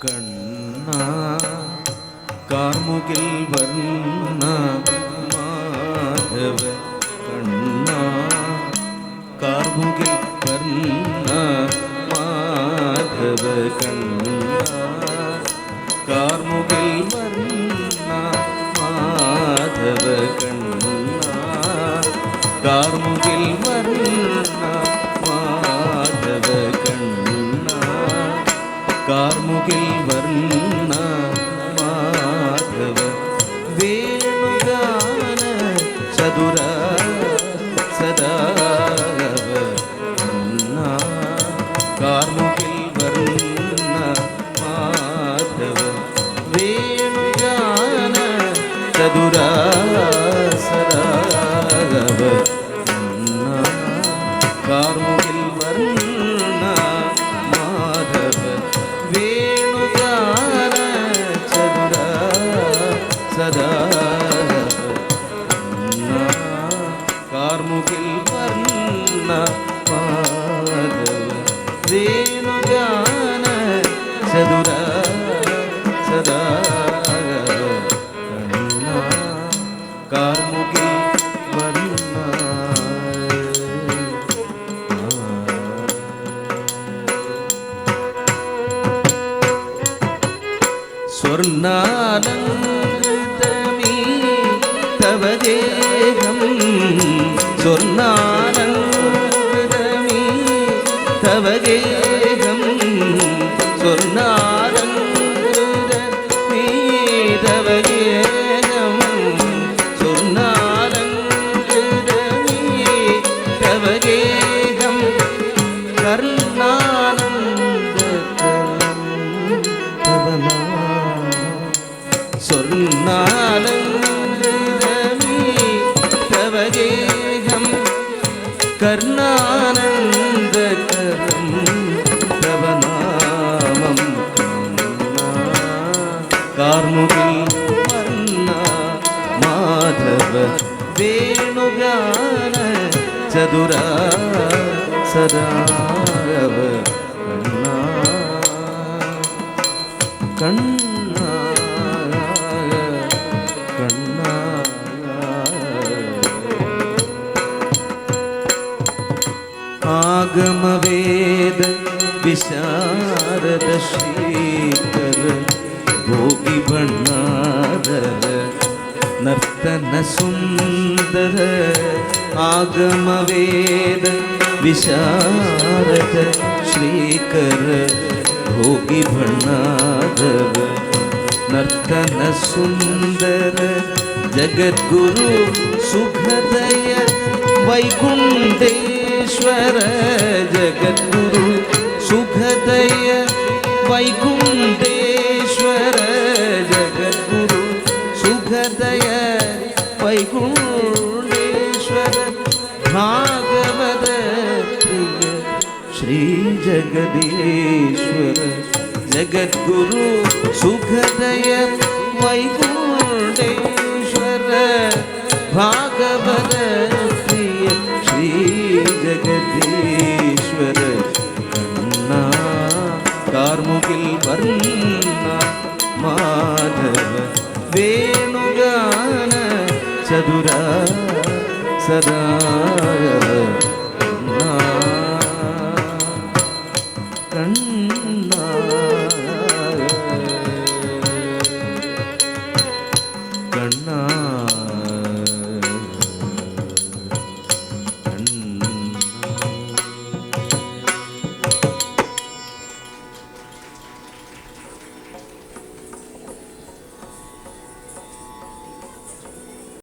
കണ്ണ കാർമുകിൽ വർണ മാധവ കണ്ണ കാർമുകിൽ വർണ മാധവ കണ്ണ കാർമുകിൽ വർണ മാധവ കണ്ണ കാർമുകിൽ വർണ மார்பில் வர்ணா மாதவ வேணுகான சதுர சதா கார்முகில் வர்ணா சதா కార్ముకిల్ పర్ణ దేను జాన సదురా సదా కార్ముకిల్ పర్ణ స్వర్ణానంద தவதேகம் சொன்னானந்தமீ தவதேகம் சொன்னா ആനന്ദകരം പ്രഭനാമം കാർമുകിൽ മാധവ വേണുഗാന ചതുരാ സദാരവ കണ്ണ. आगमवेद विशारद श्रीकर भोगी भण्डार नर्तन सुन्दर आगमवेद विशारद श्रीकर भोगी भण्डार नर्तन सुन्दर जगद्गुरु सुखदय वैकुण्ठे योगेश्वर जगद्गुरु सुखदय वैकुण्ठेश्वर जगद्गुरु सुखदय वैकुण्ठेश्वर भागवत श्री जगदीश्वर जगद्गुरु सुखदय वैकुण्ठेश्वर भा ശ്രീ ജഗദീശ്വര കണ്ണ കാർമുകിൽ വർണ മാധവ വേണുഗാന ചതുര സദാ കണ്ണ